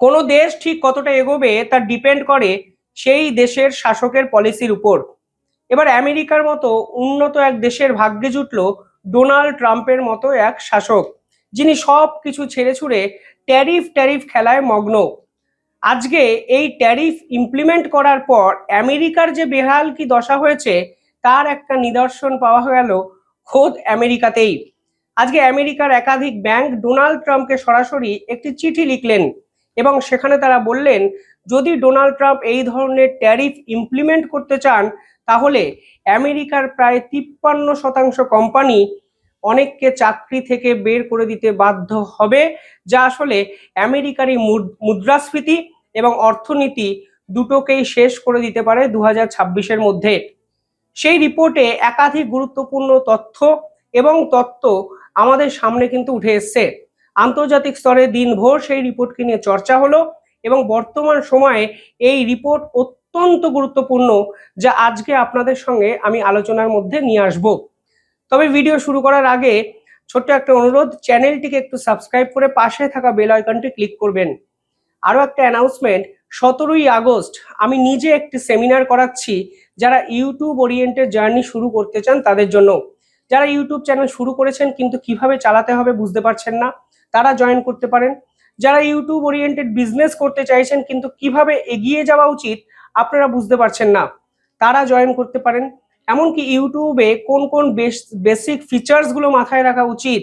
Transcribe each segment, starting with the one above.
কোনো দেশ ঠিক কতটা এগোবে তা ডিপেন্ড করে সেই দেশের শাসকের পলিসির উপর। এবার আমেরিকার মতো উন্নত এক দেশের ভাগ্যে জুটল ডোনাল্ড ট্রাম্পের মতো এক শাসক, যিনি সব কিছু ছেড়ে ছুড়ে ট্যারিফ ট্যারিফ খেলায় মগ্ন। আজকে এই ট্যারিফ ইমপ্লিমেন্ট করার পর আমেরিকার যে বেহাল কি দশা হয়েছে, তার একটা নিদর্শন পাওয়া গেল খোদ আমেরিকাতেই। আজকে আমেরিকার একাধিক ব্যাংক ডোনাল্ড ট্রাম্পকে সরাসরি একটি চিঠি লিখলেন। এবং সেখানে তারা বললেন, যদি ডোনাল্ড ট্রাম্প এই ধরনের ট্যারিফ ইমপ্লিমেন্ট করতে চান, তাহলে আমেরিকার প্রায় তিপ্পান্ন শতাংশ কোম্পানি অনেককে চাকরি থেকে বের করে দিতে বাধ্য হবে, যা আসলে আমেরিকার এই মুদ- মুদ্রাস্ফীতি এবং অর্থনীতি দুটোকেই শেষ করে দিতে পারে দু হাজার মধ্যে। সেই রিপোর্টে একাধিক গুরুত্বপূর্ণ তথ্য এবং তত্ত্ব আমাদের সামনে কিন্তু উঠে এসছে। আন্তর্জাতিক স্তরে দিনভর সেই রিপোর্টকে নিয়ে চর্চা হলো এবং বর্তমান সময়ে এই রিপোর্ট অত্যন্ত গুরুত্বপূর্ণ যা আজকে আপনাদের সঙ্গে আমি আলোচনার মধ্যে নিয়ে আসব। তবে ভিডিও শুরু করার আগে ছোট্ট একটা অনুরোধ, চ্যানেলটিকে একটু সাবস্ক্রাইব করে পাশে থাকা বেল আইকনটি ক্লিক করবেন। আরও একটা অ্যানাউন্সমেন্ট, সতেরোই আগস্ট আমি নিজে একটি সেমিনার করাচ্ছি যারা ইউটিউব ওরিয়েন্টেড জার্নি শুরু করতে চান তাদের জন্য। যারা ইউটিউব চ্যানেল শুরু করেছেন কিন্তু কীভাবে চালাতে হবে বুঝতে পারছেন না, তারা জয়েন করতে পারেন। যারা ইউটিউব ওরিয়েন্টেড বিজনেস করতে চাইছেন কিন্তু কীভাবে এগিয়ে যাওয়া উচিত, আপনারা বুঝতে পারছেন না, তারা জয়েন করতে পারেন। এমনকি ইউটিউবে কোন কোন বেসিক ফিচার্সগুলো মাথায় রাখা উচিত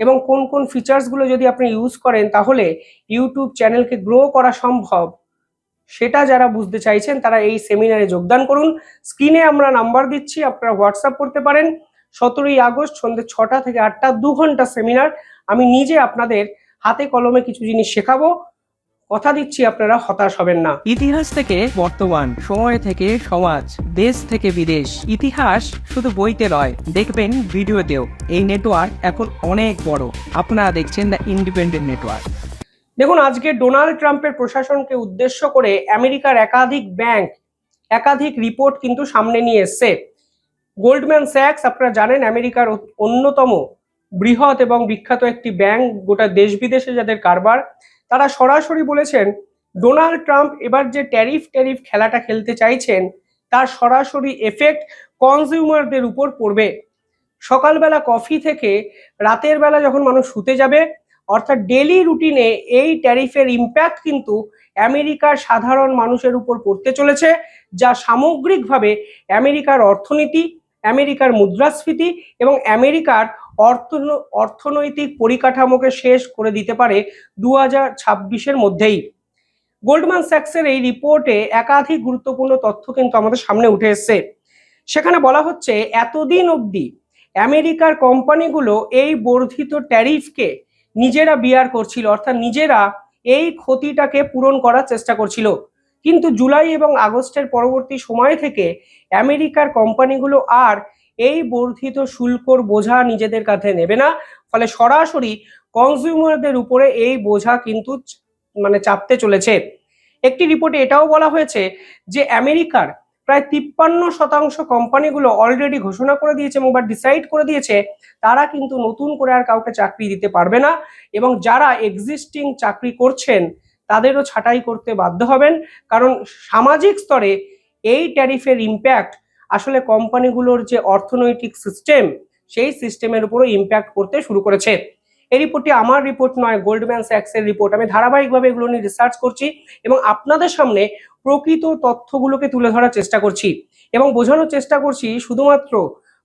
এবং কোন কোন ফিচার্সগুলো যদি আপনি ইউজ করেন তাহলে ইউটিউব চ্যানেলকে গ্রো করা সম্ভব। সেটা যারা বুঝতে চাইছেন তারা এই সেমিনারে যোগদান করুন। স্ক্রিনে আমরা নাম্বার দিচ্ছি, আপনারা হোয়াটসঅ্যাপ করতে পারেন। সতেরোই আগস্ট সন্ধ্যে ছটা থেকে আটটা দু ঘণ্টা সেমিনার আমি নিজে আপনাদের হাতে কলমে কিছু জিনিস শেখাবো। কথা দিচ্ছি আপনারা হতাশ হবেন না। ইতিহাস থেকে বর্তমান সময় থেকে সমাজ দেশ থেকে বিদেশ। ইতিহাস শুধু বইতে নয় দেখবেন ভিডিওতেও। এই নেটওয়ার্ক এখন অনেক বড়। আপনারা দেখছেন দ্য ইন্ডিপেন্ডেন্ট নেটওয়ার্ক দেখুন আজকে ডোনাল্ড ট্রাম্পের প্রশাসনকে উদ্দেশ্য করে আমেরিকার একাধিক ব্যাংক একাধিক রিপোর্ট কিন্তু সামনে নিয়ে এসছে। গোল্ডম্যান স্যাক্স, আপনারা জানেন, আমেরিকার অন্যতম বৃহৎ এবং বিখ্যাত একটি ব্যাংক, গোটা দেশ বিদেশে যাদের কারবার, তারা সরাসরি বলেছেন, ডোনাল্ড ট্রাম্প এবার যে ট্যারিফ ট্যারিফ খেলাটা খেলতে চাইছেন, তার সরাসরি এফেক্ট কনজিউমারদের উপর পড়বে। সকালবেলা কফি থেকে রাতের বেলা যখন মানুষ শুতে যাবে, অর্থাৎ ডেলি রুটিনে এই ট্যারিফের ইম্প্যাক্ট কিন্তু আমেরিকার সাধারণ মানুষের উপর পড়তে চলেছে, যা সামগ্রিকভাবে আমেরিকার অর্থনীতি আমেরিকার মুদ্রাস্ফীতি এবং আমেরিকার অর্থ অর্থনৈতিক পরিকাঠামোকে শেষ করে দিতে পারে দু হাজার ছাব্বিশের মধ্যেই। গোল্ডম্যান স্যাক্সের এই রিপোর্টে একাধিক গুরুত্বপূর্ণ তথ্য কিন্তু আমাদের সামনে উঠে এসছে। সেখানে বলা হচ্ছে, এতদিন অবধি আমেরিকার কোম্পানিগুলো এই বর্ধিত ট্যারিফকে নিজেরা বিয়ার করছিল, অর্থাৎ নিজেরা এই ক্ষতিটাকে পূরণ করার চেষ্টা করছিল। কিন্তু জুলাই এবং আগস্টের পরবর্তী সময় থেকে আমেরিকার কোম্পানিগুলো আর এই বর্ধিত শুল্কর বোঝা নিজেদের কাছে নেবে না। ফলে সরাসরি কনজিউমারদের উপরে এই বোঝা কিন্তু মানে চাপতে চলেছে। একটি রিপোর্টে এটাও বলা হয়েছে যে আমেরিকার প্রায় তিপ্পান্ন শতাংশ কোম্পানিগুলো অলরেডি ঘোষণা করে দিয়েছে এবং বা ডিসাইড করে দিয়েছে, তারা কিন্তু নতুন করে আর কাউকে চাকরি দিতে পারবে না এবং যারা এক্সিস্টিং চাকরি করছেন তাদেরও ছাঁটাই করতে বাধ্য হবেন। কারণ সামাজিক স্তরে এই ট্যারিফের ইম্প্যাক্ট আসলে কোম্পানিগুলোর যে অর্থনৈতিক সিস্টেম সেই সিস্টেমের উপরও ইম্প্যাক্ট করতে শুরু করেছে। এই রিপোর্টটি আমার রিপোর্ট নয় গোল্ডম্যান স্যাক্সের রিপোর্ট আমি ধারাবাহিকভাবে এগুলো নিয়ে রিসার্চ করছি এবং আপনাদের সামনে প্রকৃত তথ্যগুলোকে তুলে ধরার চেষ্টা করছি এবং বোঝানোর চেষ্টা করছি শুধুমাত্র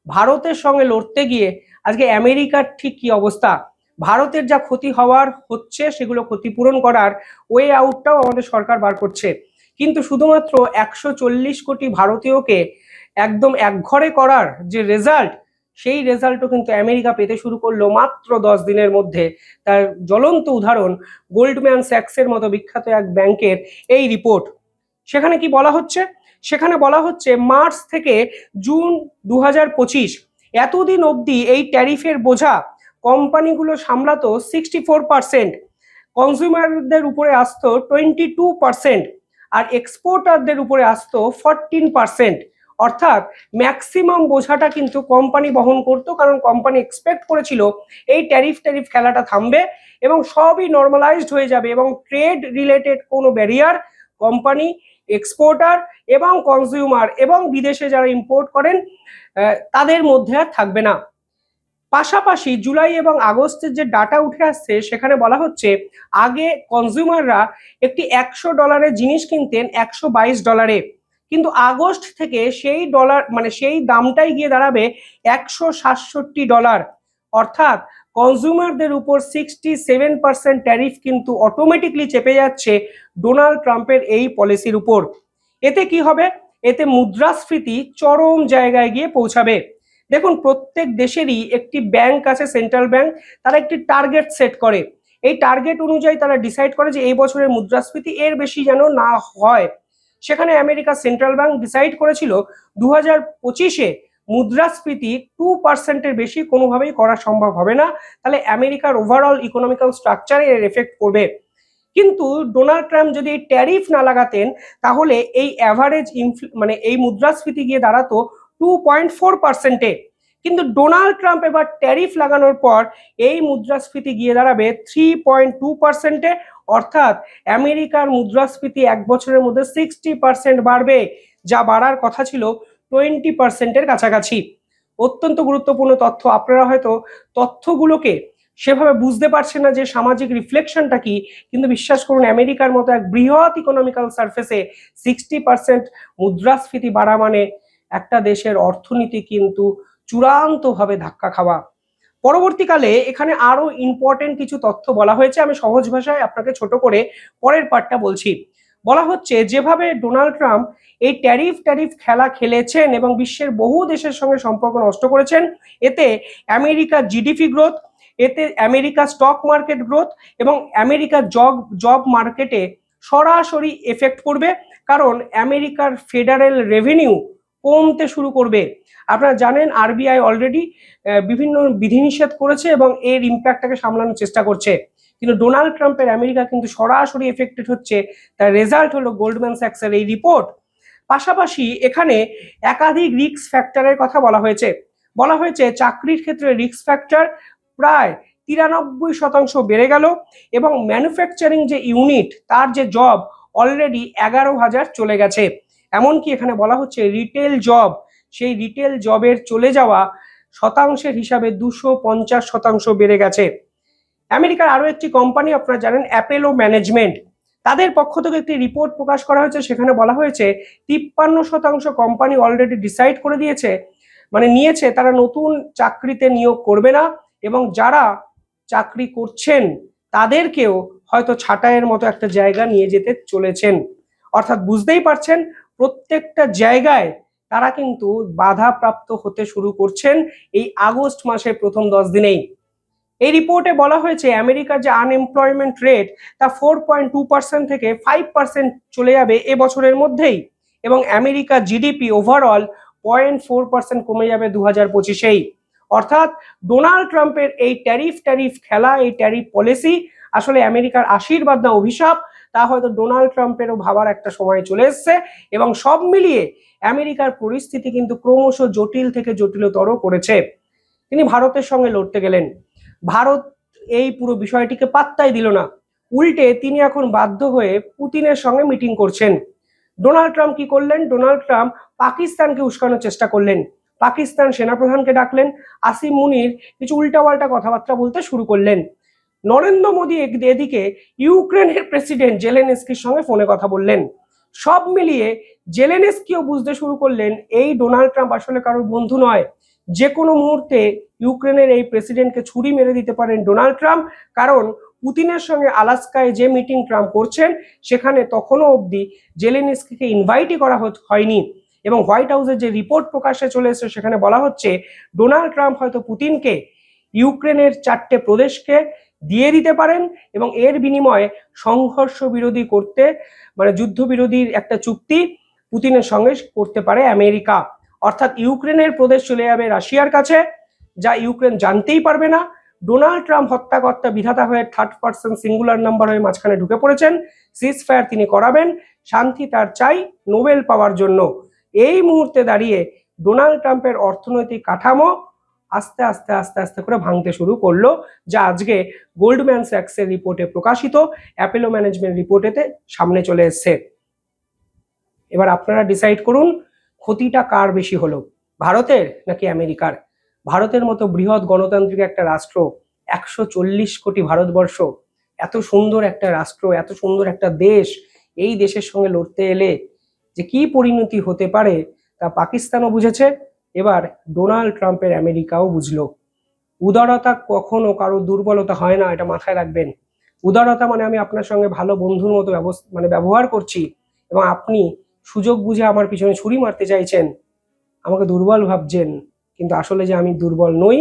ভারতের সঙ্গে লড়তে গিয়ে আজকে আমেরিকার ঠিক কি অবস্থা ভারতের যা ক্ষতি হওয়ার হচ্ছে, সেগুলো ক্ষতিপূরণ করার ওয়ে আউটটাও আমাদের সরকার বার করছে। কিন্তু শুধুমাত্র একশো চল্লিশ কোটি ভারতীয়কে একদম একঘরে করার যে রেজাল্ট সেই রেজাল্টও কিন্তু আমেরিকা পেতে শুরু করল মাত্র দশ দিনের মধ্যে। তার জ্বলন্ত উদাহরণ গোল্ডম্যান স্যাক্সের মতো বিখ্যাত এক ব্যাংকের এই রিপোর্ট সেখানে কি বলা হচ্ছে? সেখানে বলা হচ্ছে মার্চ থেকে জুন দু এতদিন অবধি এই ট্যারিফের বোঝা কোম্পানিগুলো সামলাতো সিক্সটি ফোর পার্সেন্ট কনজিউমারদের উপরে আসতো টোয়েন্টি টু পার্সেন্ট আর এক্সপোর্টারদের উপরে আসতো ফরটিন পার্সেন্ট অর্থাৎ ম্যাক্সিমাম বোঝাটা কিন্তু কোম্পানি বহন করতো, কারণ কোম্পানি এক্সপেক্ট করেছিল এই ট্যারিফ ট্যারিফ খেলাটা থামবে এবং সবই নর্মালাইজড হয়ে যাবে এবং ট্রেড রিলেটেড কোনো ব্যারিয়ার কোম্পানি এক্সপোর্টার এবং কনজিউমার এবং বিদেশে যারা ইম্পোর্ট করেন তাদের মধ্যে আর থাকবে না। পাশাপাশি জুলাই এবং আগস্টের যে ডাটা উঠে আসছে, সেখানে বলা হচ্ছে আগে কনজিউমাররা একটি একশো ডলারের জিনিস কিনতেন একশো বাইশ ডলারে কিন্তু আগস্ট থেকে সেই ডলার মানে সেই দামটাই গিয়ে দাঁড়াবে একশো সাতষট্টি ডলার অর্থাৎ কনজিউমারদের উপর সিক্সটি সেভেন পার্সেন্ট ট্যারিফ কিন্তু অটোমেটিকলি চেপে যাচ্ছে ডোনাল্ড ট্রাম্পের এই পলিসির উপর। এতে কি হবে? এতে মুদ্রাস্ফীতি চরম জায়গায় গিয়ে পৌঁছাবে। দেখুন, প্রত্যেক দেশেরই একটি ব্যাংক আছে সেন্ট্রাল ব্যাংক তারা একটি টার্গেট সেট করে। এই টার্গেট অনুযায়ী তারা ডিসাইড করে যে এই বছরের মুদ্রাস্ফীতি এর বেশি যেন না হয়। সেখানে আমেরিকা সেন্ট্রাল ব্যাংক ডিসাইড করেছিল দু হাজার পঁচিশে মুদ্রাস্ফীতি টু পার্সেন্টের বেশি কোনোভাবেই করা সম্ভব হবে না। তাহলে আমেরিকার ওভারঅল ইকোনমিক্যাল স্ট্রাকচারে এর এফেক্ট করবে কিন্তু ডোনাল্ড ট্রাম্প যদি এই ট্যারিফ না লাগাতেন, তাহলে এই অ্যাভারেজ মানে এই মুদ্রাস্ফীতি গিয়ে দাঁড়াতো টু পয়েন্ট ফোর পার্সেন্টে কিন্তু ডোনাল্ড ট্রাম্প এবার ট্যারিফ লাগানোর পর এই মুদ্রাস্ফীতি গিয়ে দাঁড়াবে থ্রি পয়েন্ট টু পার্সেন্টে অর্থাৎ আমেরিকার মুদ্রাস্ফীতি এক বছরের মধ্যে সিক্সটি পার্সেন্ট বাড়বে, যা বাড়ার কথা ছিল টোয়েন্টি পার্সেন্টের কাছাকাছি। অত্যন্ত গুরুত্বপূর্ণ তথ্য। আপনারা হয়তো তথ্যগুলোকে সেভাবে বুঝতে পারছেন না যে সামাজিক রিফ্লেকশনটা কি, কিন্তু বিশ্বাস করুন, আমেরিকার মতো এক বৃহৎ ইকোনমিক্যাল সার্ফেসে সিক্সটি পার্সেন্ট মুদ্রাস্ফীতি বাড়া মানে একটা দেশের অর্থনীতি কিন্তু চূড়ান্তভাবে ধাক্কা খাওয়া। পরবর্তীকালে এখানে আরও ইম্পর্টেন্ট কিছু তথ্য বলা হয়েছে, আমি সহজ ভাষায় আপনাকে ছোট করে পরের পার্টটা বলছি। বলা হচ্ছে, যেভাবে ডোনাল্ড ট্রাম্প এই ট্যারিফ ট্যারিফ খেলা খেলেছেন এবং বিশ্বের বহু দেশের সঙ্গে সম্পর্ক নষ্ট করেছেন, এতে আমেরিকার জিডিপি গ্রোথ এতে আমেরিকা স্টক মার্কেট গ্রোথ এবং আমেরিকার জব জব মার্কেটে সরাসরি এফেক্ট করবে। কারণ আমেরিকার ফেডারেল রেভিনিউ কমতে শুরু করবে। আপনারা জানেন আরবিআই অলরেডি বিভিন্ন বিধিনিষেধ করেছে এবং এর ইম্প্যাক্টটাকে সামলানোর চেষ্টা করছে। কিন্তু ডোনাল্ড ট্রাম্পের আমেরিকা কিন্তু সরাসরি এফেক্টেড হচ্ছে। তার রেজাল্ট হলো গোল্ডম্যান স্যাক্সের এই রিপোর্ট পাশাপাশি এখানে একাধিক রিস্ক ফ্যাক্টরের কথা বলা হয়েছে। বলা হয়েছে চাকরির ক্ষেত্রে রিস্ক ফ্যাক্টর প্রায় তিরানব্বই শতাংশ বেড়ে গেল এবং ম্যানুফ্যাকচারিং যে ইউনিট তার যে জব অলরেডি এগারো হাজার চলে গেছে। এমনকি এখানে বলা হচ্ছে রিটেল জব সেই রিটেল জবের চলে যাওয়া শতাংশের হিসাবে দুশো পঞ্চাশ শতাংশ বেড়ে গেছে। আমেরিকার আরও একটি কোম্পানি আপনারা জানেন অ্যাপেলো ম্যানেজমেন্ট তাদের পক্ষ থেকে একটি রিপোর্ট প্রকাশ করা হয়েছে, সেখানে বলা হয়েছে তিপ্পান্ন শতাংশ কোম্পানি অলরেডি ডিসাইড করে দিয়েছে মানে নিয়েছে, তারা নতুন চাকরিতে নিয়োগ করবে না এবং যারা চাকরি করছেন, তাদেরকেও হয়তো ছাঁটাইয়ের মতো একটা জায়গা নিয়ে যেতে চলেছেন। অর্থাৎ বুঝতেই পারছেন প্রত্যেকটা জায়গায় তারা কিন্তু বাধাপ্রাপ্ত হতে শুরু করছেন এই আগস্ট মাসের প্রথম দশ দিনেই। এই রিপোর্টে বলা হয়েছে, আমেরিকার যে আনএমপ্লয়মেন্ট রেট তা ফোর পয়েন্ট টু পার্সেন্ট থেকে ফাইভ পার্সেন্ট চলে যাবে এ বছরের মধ্যেই এবং আমেরিকার GDP overall point four percent কমে যাবে দু হাজার পঁচিশেই। অর্থাৎ ডোনাল্ড ট্রাম্পের এই ট্যারিফ ট্যারিফ খেলা, এই ট্যারিফ পলিসি আসলে আমেরিকার আশীর্বাদ না অভিশাপ তা হয়তো ডোনাল্ড ট্রাম্পেরও ভাবার একটা সময় চলে এসছে। এবং সব মিলিয়ে আমেরিকার পরিস্থিতি কিন্তু ক্রমশ জটিল থেকে জটিলতর করেছে। তিনি ভারতের সঙ্গে লড়তে গেলেন। ভারত এই পুরো বিষয়টিকে পাত্তাই দিল না। উল্টে তিনি এখন বাধ্য হয়ে পুতিনের সঙ্গে মিটিং করছেন। ডোনাল্ড ট্রাম্প কি করলেন? ডোনাল্ড ট্রাম্প পাকিস্তানকে উস্কানোর চেষ্টা করলেন। পাকিস্তান সেনাপ্রধানকে ডাকলেন। আসিম মুনির কিছু উল্টাপাল্টা কথাবার্তা বলতে শুরু করলেন। নরেন্দ্র মোদী এদিকে ইউক্রেনের প্রেসিডেন্ট জেলেনেস্কির সঙ্গে ফোনে কথা বললেন। সব মিলিয়ে জেলেনেস্কিও বুঝতে শুরু করলেন, এই ডোনাল্ড ট্রাম্প আসলে কারোর বন্ধু নয়। যে কোনো মুহূর্তে ইউক্রেনের এই প্রেসিডেন্টকে ছুরি মেরে দিতে পারেন ডোনাল্ড ট্রাম্প, কারণ পুতিনের সঙ্গে আলাস্কায় যে মিটিং ট্রাম্প করছেন, সেখানে তখনও অবধি জেলেনস্কিকে ইনভাইটই করা হয়নি। এবং হোয়াইট হাউসের যে রিপোর্ট প্রকাশে চলে এসেছে, সেখানে বলা হচ্ছে, ডোনাল্ড ট্রাম্প হয়তো পুতিনকে ইউক্রেনের চারটে প্রদেশকে দিয়ে দিতে পারেন এবং এর বিনিময়ে সংঘর্ষ বিরোধী করতে মানে যুদ্ধ যুদ্ধবিরোধীর একটা চুক্তি পুতিনের সঙ্গে করতে পারে আমেরিকা। অর্থাৎ ইউক্রেনের প্রদেশ চলে যাবে রাশিয়ার কাছে, যা ইউক্রেন জানতেই পারবে না। ডোনাল্ড ট্রাম্প হত্যাকর্তা বিধাতা হয়ে থার্ড পার্সন সিঙ্গুলার নাম্বার হয়ে মাঝখানে ঢুকে পড়েছেন। সিজ ফায়ার তিনি করাবেন। শান্তি তার চাই নোবেল পাওয়ার জন্য। এই মুহূর্তে দাঁড়িয়ে ডোনাল্ড ট্রাম্পের অর্থনৈতিক কাঠামো আস্তে আস্তে আস্তে আস্তে করে ভাঙতে শুরু করল, যা আজকে গোল্ডম্যান স্যাক্সের রিপোর্টে প্রকাশিত, অ্যাপেলো ম্যানেজমেন্ট রিপোর্টেতে সামনে চলে এসছে। এবার আপনারা ডিসাইড করুন, ক্ষতিটা কার বেশি হলো, ভারতের নাকি আমেরিকার? ভারতের মতো বৃহৎ গণতান্ত্রিক একটা রাষ্ট্র, একশো চল্লিশ কোটি ভারতবর্ষ, এত সুন্দর একটা রাষ্ট্র, এত সুন্দর একটা দেশ, এই দেশের সঙ্গে লড়তে এলে যে কি পরিণতি হতে পারে তা পাকিস্তানও বুঝেছে। এবার ডোনাল্ড ট্রাম্পের আমেরিকাও বুঝলো। উদারতা কখনো কারও দুর্বলতা হয় না, এটা মাথায় রাখবেন। উদারতা মানে আমি আপনার সঙ্গে ভালো বন্ধুর মতো মানে ব্যবহার করছি এবং আপনি সুযোগ বুঝে আমার পিছনে ছুরি মারতে চাইছেন। আমাকে দুর্বল ভাবছেন, কিন্তু আসলে যে আমি দুর্বল নই,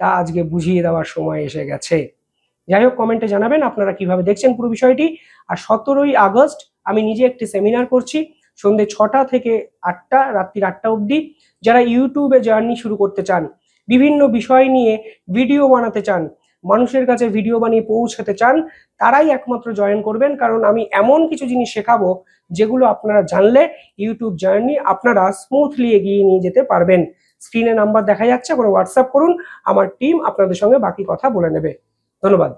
তা আজকে বুঝিয়ে দেওয়ার সময় এসে গেছে। যাই হোক, কমেন্টে জানাবেন আপনারা কীভাবে দেখছেন পুরো বিষয়টি। আর সতেরোই আগস্ট আমি নিজে একটি সেমিনার করছি। সন্ধ্যে ছটা থেকে আটটা, রাত্রির আটটা অবধি যারা ইউটিউবে জার্নি শুরু করতে চান, বিভিন্ন বিষয় নিয়ে ভিডিও বানাতে চান, মানুষের কাছে ভিডিও বানিয়ে পৌঁছাতে চান, তারাই একমাত্র জয়েন করবেন। কারণ আমি এমন কিছু জিনিস শেখাবো যেগুলো আপনারা জানলে ইউটিউব জার্নি আপনারা স্মুথলি এগিয়ে নিয়ে যেতে পারবেন। স্ক্রিনে নাম্বার দেখা যাচ্ছে করে হোয়াটসঅ্যাপ করুন, আমার টিম আপনাদের সঙ্গে বাকি কথা বলে নেবে। ধন্যবাদ।